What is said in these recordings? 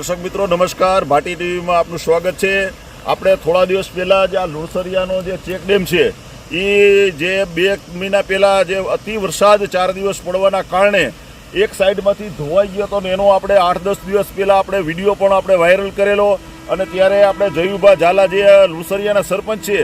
દર્શક મિત્રો, નમસ્કાર. ભાટી ટીવીમાં આપનું સ્વાગત છે. આપણે થોડા દિવસ પહેલાં જે આ લુણસરિયાનો જે ચેક ડેમ છે એ જે બે મહિના પહેલાં જે અતિ વરસાદ ચાર દિવસ પડવાના કારણે એક સાઈડમાંથી ધોવાઈ ગયો હતો ને એનો આપણે આઠ દસ દિવસ પહેલાં આપણે વીડિયો પણ આપણે વાયરલ કરેલો અને ત્યારે આપણે જયુભા ઝાલા જે લુણસરિયાના સરપંચ છે,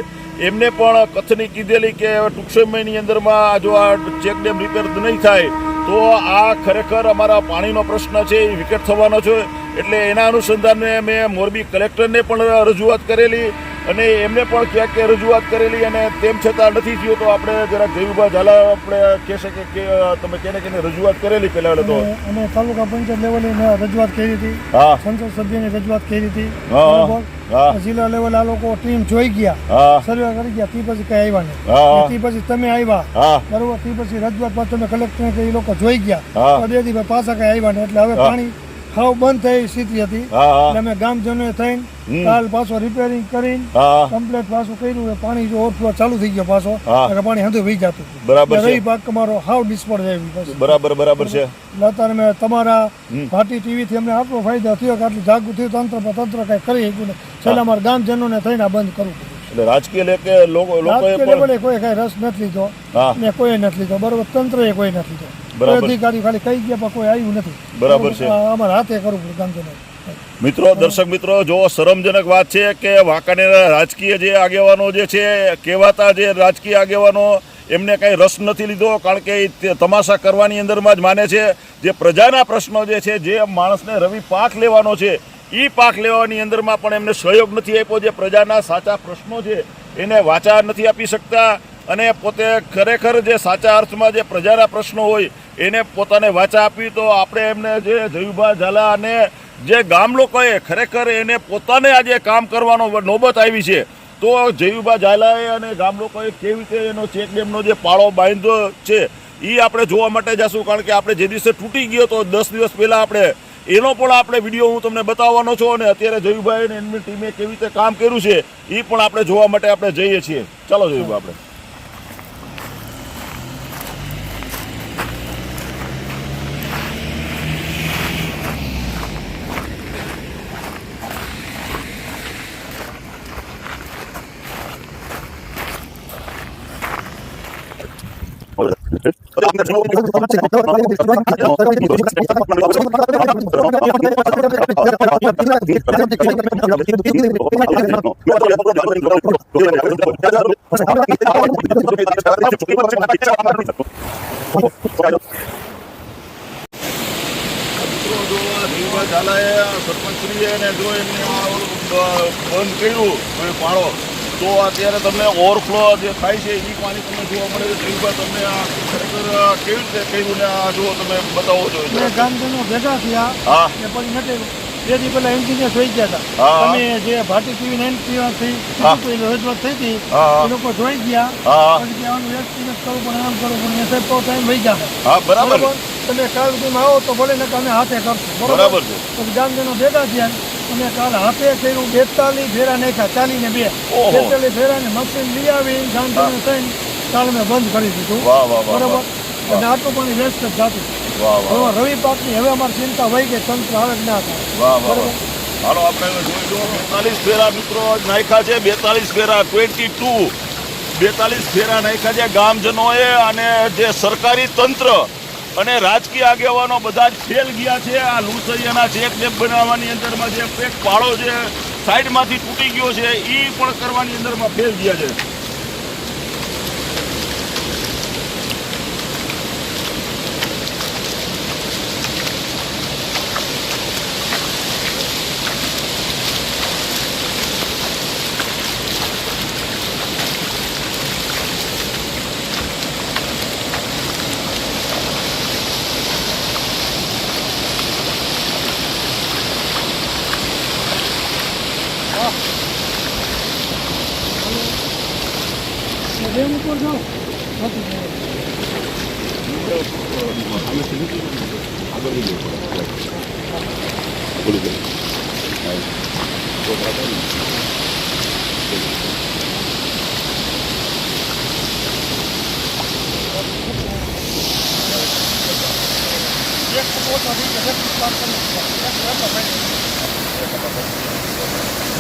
એમને પણ કચ્છની કીધેલી કે ટૂંક સમયની અંદરમાં જો આ ચેક ડેમ રિપેર નહીં થાય, તો આ ખરેખર અમારા પાણીનો પ્રશ્ન છે, એ વિકેટ થવાનો છે. એટલે એના અનુસંધાને મેં મોરબી કલેક્ટરને પણ રજૂઆત કરેલી અને એમને પણ ક્યાંક ક્યાં રજૂઆત કરેલી અને તેમ છતાં નથી થયું તો આપણે જરા જયુભા ઝાલા આપણે કહેશે કે કે તમે કેને કેને રજૂઆત કરેલી પહેલા તો? અને તાલુકા પંચાયત લેવલે મેં રજૂઆત કરી હતી. હા. સંસદ સભ્યની રજૂઆત કરી હતી. હા, જિલ્લા લેવલે આ લોકો ટીમ જોઈ ગયા. સર્વે કરી ગયા તે પછી કઈ આવ્યા નહીં. તે પછી તમે આવ્યા. બરોબર? તે પછી રજૂઆત તમે કલેક્ટરને કહી એ લોકો જોઈ ગયા. પાછા કઈ આવ્યા નહીં. એટલે હવે પાણી હાવ બંધ થઈ સ્થિતિ હતી. અમે ગામજનોએ થઈને કાલ પાછો રિપેરિંગ કરીને કમ્પ્લેટ પાછું કર્યું. પાણી જો ઓવરફ્લો ચાલુ થઈ ગયો પાછો. એટલે પાણી હંધું વહી જતું. બરાબર છે. પાક તમારો હાવ નિષ્ફળ જાય બરાબર બરાબર છે. એટલે અત્યારે મેં તમારા ભાટી ટીવી થી અમને આટલો ફાયદો થયો કે આટલું જાગૃત થયું તંત્ર પર તંત્ર કઈ કરી શક્યું નહીં. છેલ્લા અમારા ગામજનોને થઈને આ બંધ કરવું એટલે રાજકીય લે લોકો લોકોએ કોઈ કઈ રસ નથી લીધો. ને કોઈ નથી લીધો. બરોબર તંત્રએ કોઈ નથી લીધો. બરાબર. અધિકારી ખાલી કહી ગયા પણ કોઈ આવ્યું નથી. બરાબર છે. આ હાથે કરવું પડે ગામજનો મિત્રો દર્શક મિત્રો જો શરમજનક વાત છે કે વાંકાનેર રાજકીય જે આગેવાનો જે છે કહેવાતા જે રાજકીય આગેવાનો એમને કંઈ રસ નથી લીધો કારણ કે તમાશા કરવાની અંદરમાં જ માને છે. જે પ્રજાના પ્રશ્નો જે છે જે માણસને રવિ પાક લેવાનો છે એ પાક લેવાની અંદરમાં પણ એમને સહયોગ નથી આપ્યો. જે પ્રજાના સાચા પ્રશ્નો છે એને વાચા નથી આપી શકતા. અને પોતે ખરેખર જે સાચા અર્થમાં જે પ્રજાના પ્રશ્નો હોય, એને પોતાને વાચા આપી, તો આપણે એમને જે જયુભા ઝાલા અને જે ગામ લોકોએ ખરેખર એને પોતાને આજે કામ કરવાનો નોબત આવી છે, તો જયુભા ઝાલાએ અને ગામ લોકોએ કેવી રીતે એનો ચેક ડેમનો જે પાળો બાંધ્યો છે એ આપણે જોવા માટે જશું, કારણ કે આપણે જે દિવસે તૂટી ગયો તો દસ દિવસ પહેલાં આપણે, એનો પણ આપણે વીડિયો હું તમને બતાવવાનો છું, અને અત્યારે જયુભાઈ અને એમની ટીમે કેવી રીતે કામ કર્યું છે એ પણ આપણે જોવા માટે આપણે જઈએ છીએ. ચાલો જયુભાઈ આપણે. મિત્રો જો આ દેવભા ઝાલાએ આ સરપંચશ્રીએ અને જો એમને આ ઓલું બ- બંધ કર્યું હવે પાળો તો અત્યારે તમને ઓવરફ્લો જે થાય છે એ પાણી તમને જોવા મળે છે. દેવભા તમને આ ખરેખર કેવી રીતે કર્યું ને આ જુઓ તમે બતાવો છો ગામજનો ભેગા થયા હા. ને પછી નથી તેથી પેલા એન્જિનિયર જોઈ ગયા હતા તમે જે ભાટી થી હા. રજૂઆત થઈ હતી. એ લોકો જોઈ ગયા. પછી કહેવાનું એસ્ટિમેટ કરવું પણ આમ કરવું પણ સાહેબ તો ટાઈમ વહી ગયા હા બરોબર તમે કાલ સુધીમાં આવો તો ભલે ને તમે હાથે કરશો. બરાબર? છે. પછી ગામજનો ભેગા થયા. અમે કાલ હાથે કર્યું બેતાલીસ ફેરા નાખ્યા ચાલી ને બે. બેતાલીસ ફેરા ને મશીન લઈ આવી ગામજનો થઈને કાલ મેં બંધ કરી દીધું. વાહ વાહ વાહ બરોબર? અને આટલું પાણી વેસ્ટ જ હવે રવિ પાકની હવે અમારી ચિંતા હોય કે તંત્ર આવે જ ના થાય વાહ હાલો આપણે જોઈ લો બેતાલીસ ફેરા મિત્રો નાખ્યા છે બેતાલીસ ફેરા ટ્વેન્ટી ટુ બેતાલીસ ફેરા નાખ્યા છે ગામજનોએ અને જે સરકારી તંત્ર અને રાજકીય આગેવાનો બધા જ ફેલ ગયા છે. આ લુસરિયાના ચેક ડેપ બનાવવાની અંદરમાં જે પેક પાળો છે, સાઈડમાંથી તૂટી ગયો છે એ પણ કરવાની અંદરમાં ફેલ ગયા છે ડેમ ઉપર જાઓ નથી જવું. એક ફૂટ ઓછો થઈ ગયો, એક ફૂટ બાર કરી નાખ્યો. એક ફૂટ ઓછો થઈ ગયો. અ,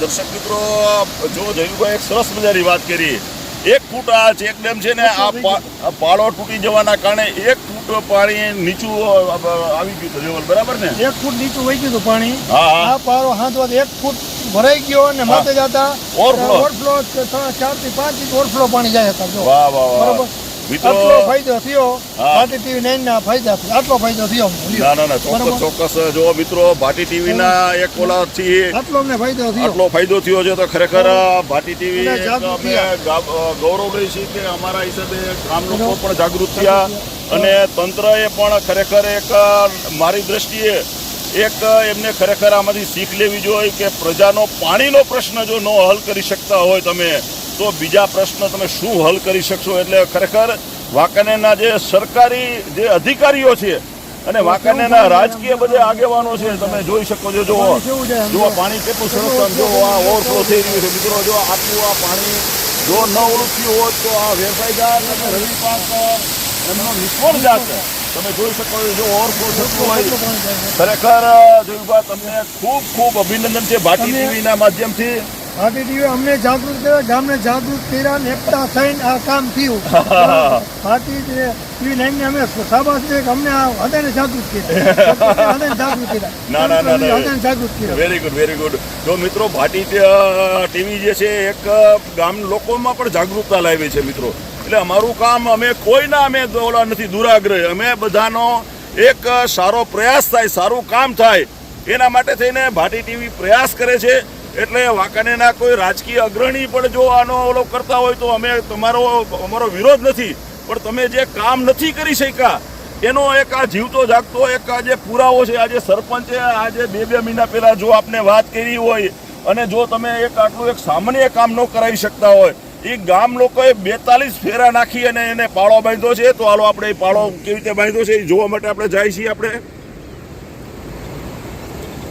દર્શક મિત્રો જો જયુભાઈ એક સરસ મજાની વાત કરી. એક ફૂટ આ ચેકડેમ છે ને આ પાળો તૂટી જવાના કારણે એક ફૂટ પાણી નીચું આવી ગયું હતું લેવલ બરાબર ને? એક ફૂટ નીચું વહી ગયું હતું પાણી. આ પારો હાથવાથી એક ફૂટ ભરાઈ ગયો અને માથે જતા ઓવરફ્લો ઓવરફ્લો ચારથી પાંચ ઇંચ ઓવરફ્લો પાણી જાય હતા જો. વાહ વાહ. બરોબર? આટલો ફાયદો થયો. ભાટી ટીવી નાઇન ના ફાયદાથી આટલો ફાયદો થયો ના ના ના ચોક્કસ ચોક્કસ જો મિત્રો ભાટી ટીવી ના એક ઓલાથી આટલો અમને ફાયદો થયો. આટલો ફાયદો થયો છે તો ખરેખર ભાટી ટીવી જાગૃત અમે થયા. અને તંત્ર ગૌરવ લઈએ છીએ કે અમારા હિસાબે ગામ લોકો પણ જાગૃત થયા. અને તંત્રએ પણ ખરેખર એક મારી દ્રષ્ટિએ એક એમને ખરેખર આમાંથી શીખ લેવી જોઈએ કે પ્રજાનો પાણીનો પ્રશ્ન જો ન હલ કરી શકતા હોય તમે તો બીજા પ્રશ્ન તમે શું હલ કરી શકશો? એટલે ખરેખર વાંકાનેરના જે સરકારી જે અધિકારીઓ છે અને વાંકાનેરના રાજકીય બધે આગેવાનો છે તમે જોઈ શકો છો જો પાણી કેવું છે? આમ જો આ પાણી કેટલું સરસ જો આ ઓવરફ્લો થઈ રહ્યું છે. મિત્રો જો આટલું આ પાણી જો ન ઓળખ્યું હોત તો આ વ્યવસાયદાર અને રવિ પાક એમનો નિષ્ફળ જાત. તમે જોઈ શકો છો જો ઓવરફ્લો થતું હોય. ખરેખર જોયુભા તમને ખૂબ ખૂબ અભિનંદન છે. ભાટી ટીવીના માધ્યમથી. ટીવી અમને જાગૃત કર્યા ગામને જાગૃત કર્યા ને એકતા થઈને આ કામ થયું. ભાટી ટીવી અમે શાબાશ છે અમને હૃદયને જાગૃત કર્યા. જાગૃત કર્યા. ના, ના, ના. હૃદયને જાગૃત કર્યા. વેરી ગુડ વેરી ગુડ જો મિત્રો ભાટી ટીવી જે છે એક ગામ લોકોમાં પણ જાગૃતતા લાવી છે મિત્રો. એટલે અમારું કામ અમે કોઈના અમે ઓલા નથી દુરાગ્રહ. અમે બધાનો એક સારો પ્રયાસ થાય સારું કામ થાય. એના માટે થઈને ભાટી ટીવી પ્રયાસ કરે છે. એટલે વાંકાનેરના કોઈ રાજકીય અગ્રણી પણ જો આનો ઓલો કરતા હોય તો અમે તમારો અમારો વિરોધ નથી. પણ તમે જે કામ નથી કરી શક્યા, એનો એક આ જીવતો જાગતો એક આ જે પુરાવો છે આજે સરપંચે આજે બે બે મહિના પહેલાં જો આપને વાત કરી હોય અને જો તમે એક આટલું એક સામાન્ય કામ ન કરાવી શકતા હોય, એ ગામ લોકોએ બેતાલીસ ફેરા નાખી અને એને પાળો બાંધ્યો છે. તો હાલો આપણે એ પાળો કેવી રીતે બાંધ્યો છે એ જોવા માટે આપણે જાય છીએ આપણે.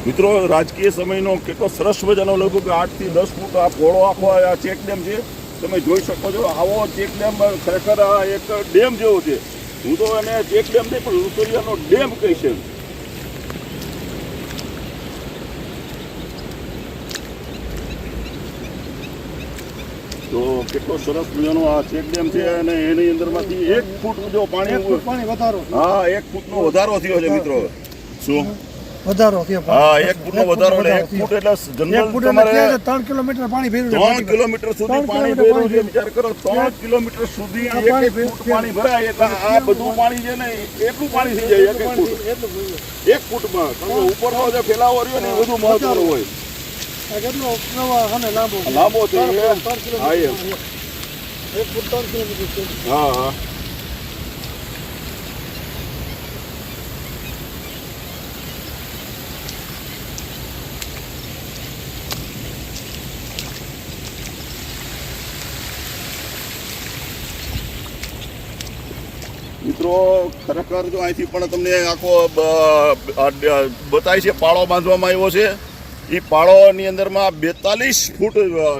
મિત્રો રાજકીય સમયનો કેટલો સરસ મજાનો લગભગ આઠથી દસ ફૂટ આ પોળો આખો આ ચેક ડેમ છે. તમે જોઈ શકો છો આવો ચેક ડેમ ખરેખર આ એક ડેમ જેવો છે. હું તો એને ચેક ડેમ નહીં પણ લુસરિયાનો ડેમ કહી છે તો કેટલો સરસ મજાનો આ ચેક ડેમ છે અને એની અંદરમાંથી એક ફૂટ જો પાણી ફૂટ પાણી વધારો. હા એક ફૂટનો વધારો થયો છે મિત્રો. શું? વધારો થયો હા એક ફૂટનો વધારો એટલે એક ફૂટ એટલે જનરલ તમારે ત્યાં કિલોમીટર પાણી ભેર્યું છે કિલોમીટર સુધી પાણી ભર્યું છે. વિચાર કરો ત્રણ કિલોમીટર સુધી એક એક ફૂટ પાણી ભરાય. એટલે આ બધું પાણી છે ને એટલું પાણી થઈ જાય એક એક ફૂટ. એક ફૂટમાં. કે ઉપરનો જે ફેલાવો રહ્યો ને એ બધું મહત્વનું હોય. લાંબો. લાંબો છે. હા. હા. મિત્રો ખરેખર જો અહીંથી પણ તમને આખો બતાય છે પાળો બાંધવામાં આવ્યો છે એ પાળોની અંદરમાં બેતાલીસ ફૂટ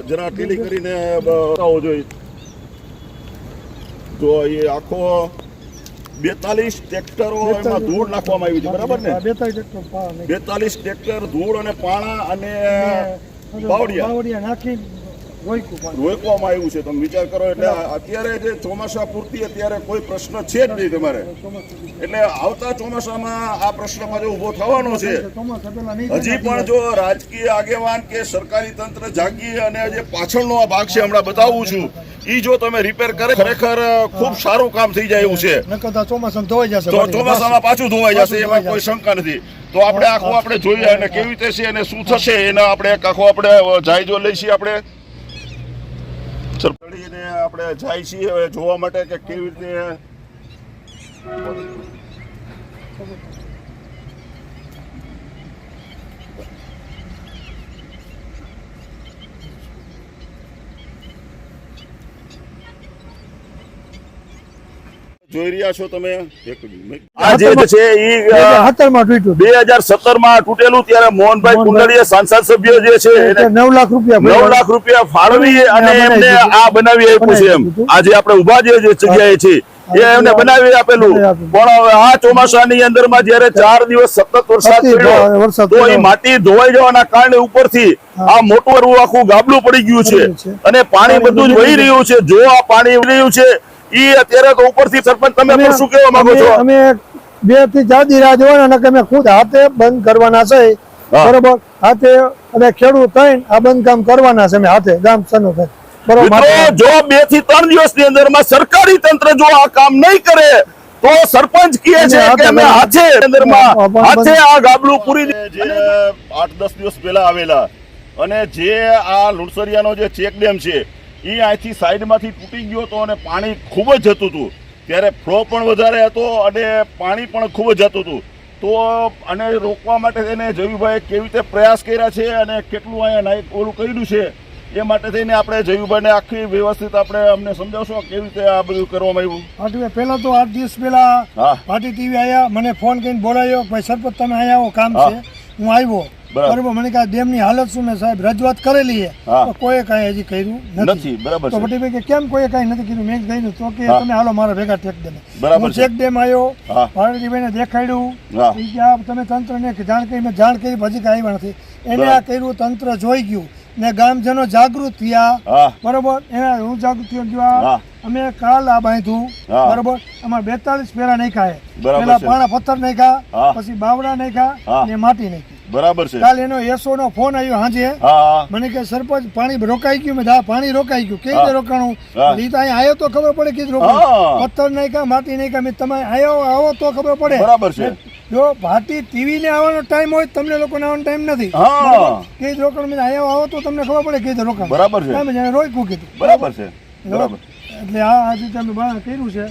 જરા ઢીલી કરીને બતાવો જોઈએ તો એ આખો બેતાલીસ ટ્રેક્ટરો એમાં ધૂળ નાખવામાં આવી છે બરાબર ને. બેતાલીસ ટ્રેક્ટર ધૂળ અને પાણા અને બાવડિયા બાવડિયા નાખી. રોકવામાં આવ્યું છે. તમે વિચાર કરો એટલે અત્યારે જે ચોમાસા પૂરતી અત્યારે કોઈ પ્રશ્ન છે જ નહીં તમારે. એટલે આવતા ચોમાસામાં આ પ્રશ્ન પાછો ઊભો થવાનો છે હજી પણ જો રાજકીય આગેવાન કે સરકારી તંત્ર જાગી અને જે પાછળનો આ ભાગ છે હમણાં બતાવું છું ઈ જો તમે રિપેર કરે ખરેખર ખૂબ સારું કામ થઈ જાય એવું છે. ચોમાસામાં ધોવાઈ જશે તો ચોમાસામાં પાછું ધોવાઈ જશે એમાં કોઈ શંકા નથી. તો આપણે આખું આપણે જોઈએ અને કેવી રીતે છે અને શું થશે એના આપણે એક આખો આપણે જાયજો લઈ છીએ આપણે. ચડીને આપણે જાય છીએ હવે જોવા માટે કે કેવી રીતે જોઈ રહ્યા છો તમે? આ જે છે ઈ સત્તરમાં તૂટ્યું બે હજાર સત્તરમાં તૂટેલું ત્યારે મોહનભાઈ. કુંડળીએ સાંસદ સભ્યો જે છે એને લાખ રૂપિયા નવ લાખ રૂપિયા ફાળવી અને એમને આ બનાવી આપ્યું છે એમ. આજે આપણે ઊભા જે જગ્યાએ છે એ એમને બનાવી આપેલું. પણ હવે આ ચોમાસાની અંદરમાં જયારે ચાર દિવસ સતત વરસાદ પડ્યો તો એ માટી ધોવાઈ જવાના કારણે ઉપરથી આ મોટું આખું ગાબલું પડી ગયું છે. અને પાણી બધું જ વહી રહ્યું છે. જો આ પાણી રહ્યું છે ઈ અત્યારે તો ઉપરથી સરપંચ તમે પણ શું કહેવા માંગો છો? અમે બેથી ચાર દી રાહ જોવાના અને અમે ખુદ હાથે બંધ કરવાના છે. બરોબર? હાથે અને ખેડૂત થઈને આ બંધ કામ કરવાના છે અમે હાથે ગામ સનો જો બેથી ત્રણ દિવસની અંદરમાં સરકારી તંત્ર જો આ કામ નહીં કરે તો સરપંચ કહે છે કે અમે હાથે અંદરમાં હાથે આ ગાબલું પૂરી જે આઠ દસ દિવસ પહેલા આવેલા અને જે આ લુણસરિયાનો જે ચેક ડેમ છે એ અહીંથી સાઈડમાંથી તૂટી ગયો હતો અને પાણી ખૂબ જ જતું હતું. ત્યારે ફ્લો પણ વધારે હતો અને પાણી પણ ખૂબ જ જતું હતું. તો અને રોકવા માટે થઈને જયુભાઈએ કેવી રીતે પ્રયાસ કર્યા છે અને કેટલું અહીંયા નાઈક ઓલું કર્યું છે એ માટે થઈને આપણે જયુભાઈને આખી વ્યવસ્થિત આપણે અમને સમજાવશો કેવી રીતે આ બધું કરવામાં આવ્યું. આઠ પહેલા તો આઠ દિવસ પહેલા હા. પાર્ટી ટીવી આવ્યા મને ફોન કરીને બોલાયો ભાઈ સરપંચ તમે અહીંયા આવો કામ. છે. હું આવ્યો. બરાબર. મને કે આ ડેમની હાલત શું? મેં સાહેબ રજૂઆત કરેલી છે. તો કોઈએ કાંઈ હજી કર્યું નથી. બરાબર તો પટી બટીભાઈ કે કેમ કોઈએ કાંઈ નથી કીધું મેં કહી તો કે તમે હાલો મારા ભેગા ટેક ડેમ બરાબર હું ચેક ડેમ આવ્યો પાર્વતીભાઈને દેખાડ્યું. કે આ તમે તંત્રને જાણ કરી? મેં જાણ કરી હજી કાંઈ આવ્યા નથી. એને આ કર્યું તંત્ર જોઈ ગયું. ને ગામજનો જાગૃત થયા. બરોબર? એના હું જાગૃત થયો ગયો અમે કાલ આ બાંધ્યું. બરોબર? અમારે બેતાલીસ પેરા નાખ્યા ખાય પેલા. પાણા પથ્થર નહીં નાખ્યા પછી બાવડા નાખ્યા હા. ને માટી નાખી. બરાબર છે. કાલ એનો એસો નો ફોન આવ્યો હાંજે. મને કે સરપંચ પાણી રોકાઈ ગયું મેં હા પાણી રોકાઈ ગયું. કેવી રીતે રોકાણું. ઈ તો અહીં આવ્યો તો ખબર પડે કે. રોકાણું. પથ્થર નાખ્યા માટી નહીં કા તમે આવ્યો આવો તો ખબર પડે. બરાબર છે. જો ભારતી ટીવી ને આવવાનો ટાઈમ હોય તમને લોકોને આવવાનો ટાઈમ નથી. કે રોકાણ? મેં આવ્યો આવો તો તમને ખબર પડે કે રોકાણ. બરાબર છે. તમે રોક્યું કીધું. બરાબર છે. બરાબર. એટલે આ આજે રીતે અમે બહાર કર્યું છે.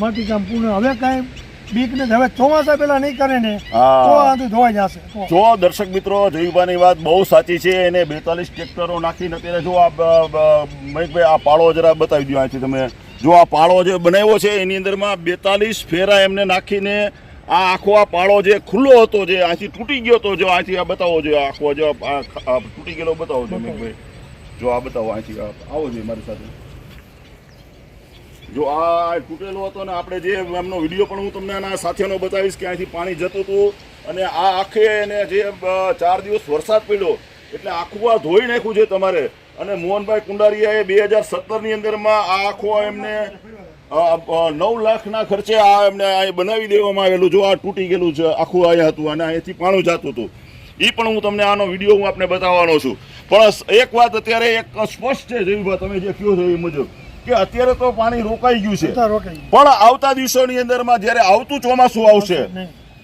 માટી કામ પૂર્ણ. હવે કાંઈ બીક નથી હવે ચોમાસા પેલા નહીં કરે ને તો આથી ધોવાઈ જશે. જો દર્શક મિત્રો જયુભાની વાત બહુ સાચી છે. એને બેતાલીસ ટ્રેક્ટરો નાખીને અત્યારે જો આ બ- બ- આ પાળો જરા બતાવી દો અહીંથી તમે. જો આ પાળો જે બનાવ્યો છે એની અંદરમાં બેતાલીસ ફેરા એમને નાખીને આ આખો આ પાળો જે ખુલ્લો હતો જે આથી તૂટી ગયો હતો જો આથી આ બતાવો જો આખો જો તૂટી ગયેલો બતાવો જો મહેશભાઈ. જો આ બતાવો આથી આવો જોઈએ મારી સાથે. જો આ તૂટેલો હતો ને આપણે જે એમનો વીડિયો પણ હું તમને આના સાથેનો બતાવીશ કે અહીંથી પાણી જતું હતું અને આ આખે એને જે ચાર દિવસ વરસાદ પડ્યો, એટલે આખું આ ધોઈ નાખ્યું છે તમારે. અને મોહનભાઈ કુંડારિયાએ બે હજાર સત્તરની અંદરમાં આ આખો એમને નવ લાખના ખર્ચે આ એમને આ બનાવી દેવામાં આવેલું. જો આ તૂટી ગયેલું છે, આખું અહીંયા હતું અને અહીંથી પાણું જતું હતું. એ પણ હું તમને આનો વીડિયો હું આપને બતાવવાનો છું. પણ એક વાત અત્યારે એક સ્પષ્ટ છે જેવી તમે જે કહો છો એ મુજબ. કે અત્યારે તો પાણી રોકાઈ ગયું છે. પણ આવતા દિવસોની અંદરમાં જ્યારે આવતું ચોમાસું આવશે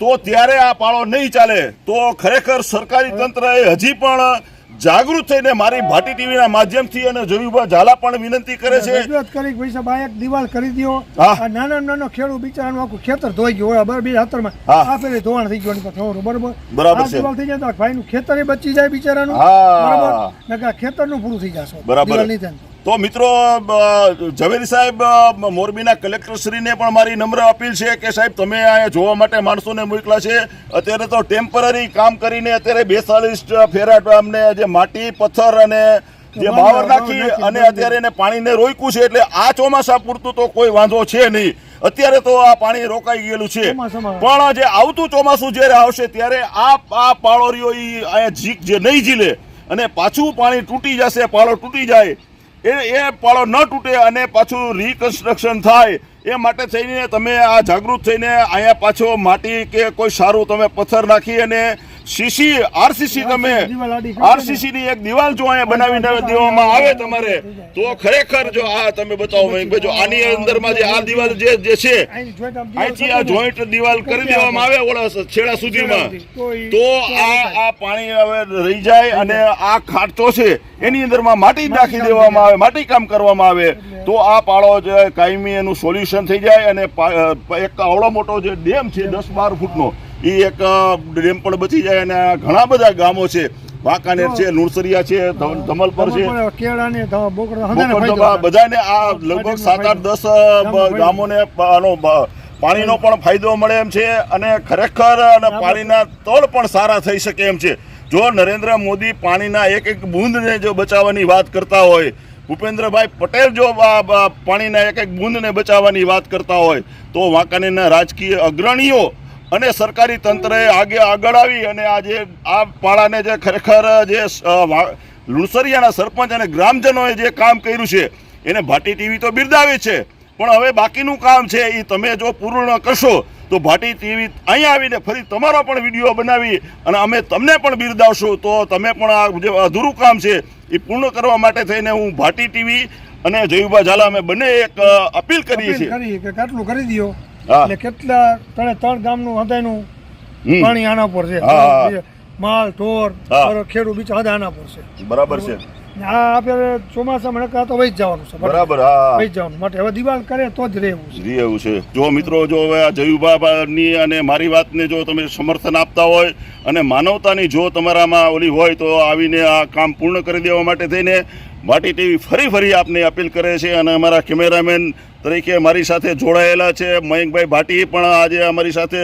તો ત્યારે આ પાળો નહીં ચાલે તો ખરેખર સરકારી તંત્રએ હજી પણ જાગૃત થઈને મારી ભાટી ટીવીના માધ્યમથી અને જોયુભા ઝાલા પણ વિનંતી કરે છે રજૂઆત કરી ભાઈ સાહેબ આ એક દિવાલ કરી દ્યો હા. આ નાનો નાનો ખેડૂત બિચારાનું આખું ખેતર ધોઈ ગયું હોય બરાબર બે હાથરમાં. આ ફેરે ધોવાણ થઈ ગયું પાસે બરોબર બરાબર છે. દિવાલ થઈ જાય તો ભાઈનું ખેતર બચી જાય બિચારાનું. બરાબર નકર ખેતરનું પૂરું થઈ જશે બરાબર. નહીં થાય. તો મિત્રો ઝવેરી સાહેબ મોરબીના કલેક્ટરશ્રીને પણ મારી નમ્ર અપીલ છે કે સાહેબ તમે અહીંયા જોવા માટે માણસોને મોકલા છે. અત્યારે તો ટેમ્પરરી કામ કરીને અત્યારે બેસાલીસ ફેરા અમને જે માટી પથ્થર અને જે બાવર નાખી અને અત્યારે એને પાણીને રોક્યું છે એટલે આ ચોમાસા પૂરતું તો કોઈ વાંધો છે નહીં. અત્યારે તો આ પાણી રોકાઈ ગયેલું છે. પણ જે આવતું ચોમાસું જ્યારે આવશે ત્યારે આ આ પાળોરીઓ અહીંયા જીક જે નહીં ઝીલે અને પાછું પાણી તૂટી જશે પાળો તૂટી જાય. એ એ પાળો ન તૂટે અને પાછું રિકન્સ્ટ્રક્શન થાય. એ માટે થઈને તમે આ જાગૃત થઈને અહીંયા પાછો માટી કે કોઈ સારું તમે પથ્થર નાખી અને સીસી આરસીસી તમે આરસીસી ની? એક દિવાલ જો અહીંયા બનાવી દેવામાં આવે તમારે તો ખરેખર જો આ તમે બતાવો જો આની અંદરમાં જે આ દિવાલ જે જે છે અહીંથી આ જોઈન્ટ દિવાલ કરી દેવામાં આવે ઓળા છેડા સુધીમાં. તો આ આ પાણી હવે રહી જાય અને આ ખાટતો છે. એની અંદરમાં માટી જ નાખી દેવામાં આવે માટી કામ કરવામાં આવે. તો આ પાળો જે કાયમી એનું સોલ્યુશન થઈ જાય અને એક આવડો મોટો જે ડેમ છે દસ બાર ફૂટનો એ એક ડેમ પણ બચી જાય અને ઘણા બધા ગામો છે. વાંકાનેર છે નુરસરિયા છે ધમલપર છે. બધાને આ લગભગ સાત આઠ દસ ગામોને આનો પાણીનો પણ ફાયદો મળે એમ છે અને ખરેખર અને પાણીના તળ પણ સારા થઈ શકે એમ છે. જો નરેન્દ્ર મોદી પાણીના એક એક બૂંદને જો બચાવવાની વાત કરતા હોય ભૂપેન્દ્રભાઈ પટેલ જો પાણીના એક એક બૂંદને બચાવવાની વાત કરતા હોય તો વાંકાનેરના રાજકીય અગ્રણીઓ અને સરકારી તંત્રએ આગે આગળ આવી અને આ જે આ પાળાને જે ખરેખર જે લુણસરિયાના સરપંચ અને ગ્રામજનોએ જે કામ કર્યું છે એને ભાટી ટીવી તો બિરદાવે છે પણ હવે બાકીનું કામ છે એ તમે જો પૂર્ણ કરશો તો ભાટી ટીવી અહીંયા આવીને ફરી તમારો પણ વીડિયો બનાવી અને અમે તમને પણ બિરદાવશું તો તમે પણ આ જે અધૂરું કામ છે એ પૂર્ણ કરવા માટે થઈને હું ભાટી ટીવી અને જયુભા ઝાલા અમે બંને એક અપીલ કરીએ છીએ કે કરી હા. એટલે કેટલા ત્રણે ત્રણ ગામનું હદાયનું પાણી આના પર છે. માલ ઢોર ખેડૂત બીજા હદા આના પર છે. બરાબર છે. આ આપણે ચોમાસામાં નકર આ તો વહી જવાનું છે. બરાબર. હા વહી જવાનું. માટે હવે દિવાલ કરે તો જ રહેવું છે. રહેવું છે. જો મિત્રો જો હવે આ જયુબાની અને મારી વાતને જો તમે સમર્થન આપતા હોય અને માનવતાની જો તમારામાં ઓલી હોય તો આવીને આ કામ પૂર્ણ કરી દેવા માટે થઈને માટી ટીવી ફરી ફરી આપને અપીલ કરે છે અને અમારા કેમેરામેન તરીકે મારી સાથે જોડાયેલા છે. મયંકભાઈ ભાટી પણ આજે અમારી સાથે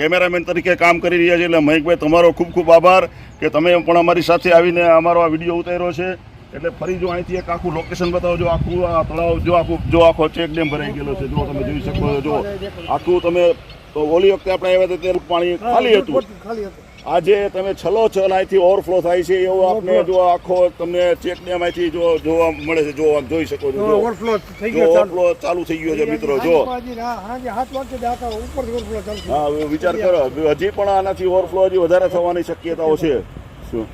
કેમેરામેન તરીકે કામ કરી રહ્યા છે. એટલે મયંકભાઈ, તમારો ખૂબ ખૂબ આભાર કે તમે પણ અમારી સાથે આવીને અમારો આ વીડિયો ઉતાર્યો છે. એટલે ફરી જો અહીંથી એક આખું લોકેશન બતાવો, જો આખું, આ તળાવ, જો આખું, જો આખો ચેક ડેમ ભરાઈ ગયેલો છે. જો તમે જોઈ શકો છો, જો આખું તમે તો ઓલી વખતે આપણે આવ્યા હતા ત્યારે પાણી ખાલી હતું. ખાલી હતું. આજે તમે છલો છલ અહીંથી ઓવરફ્લો થાય છે એવું આપને જો આખો તમને ચેક ડેમ અહીંથી જો જોવા મળે છે જો જોઈ શકો છો. ઓવરફ્લો થઈ ગયો ઓવરફ્લો ચાલુ થઈ ગયો છે મિત્રો જો. હા, વિચાર કરો હજી પણ આનાથી ઓવરફ્લો હજી વધારે થવાની શક્યતાઓ છે. શું?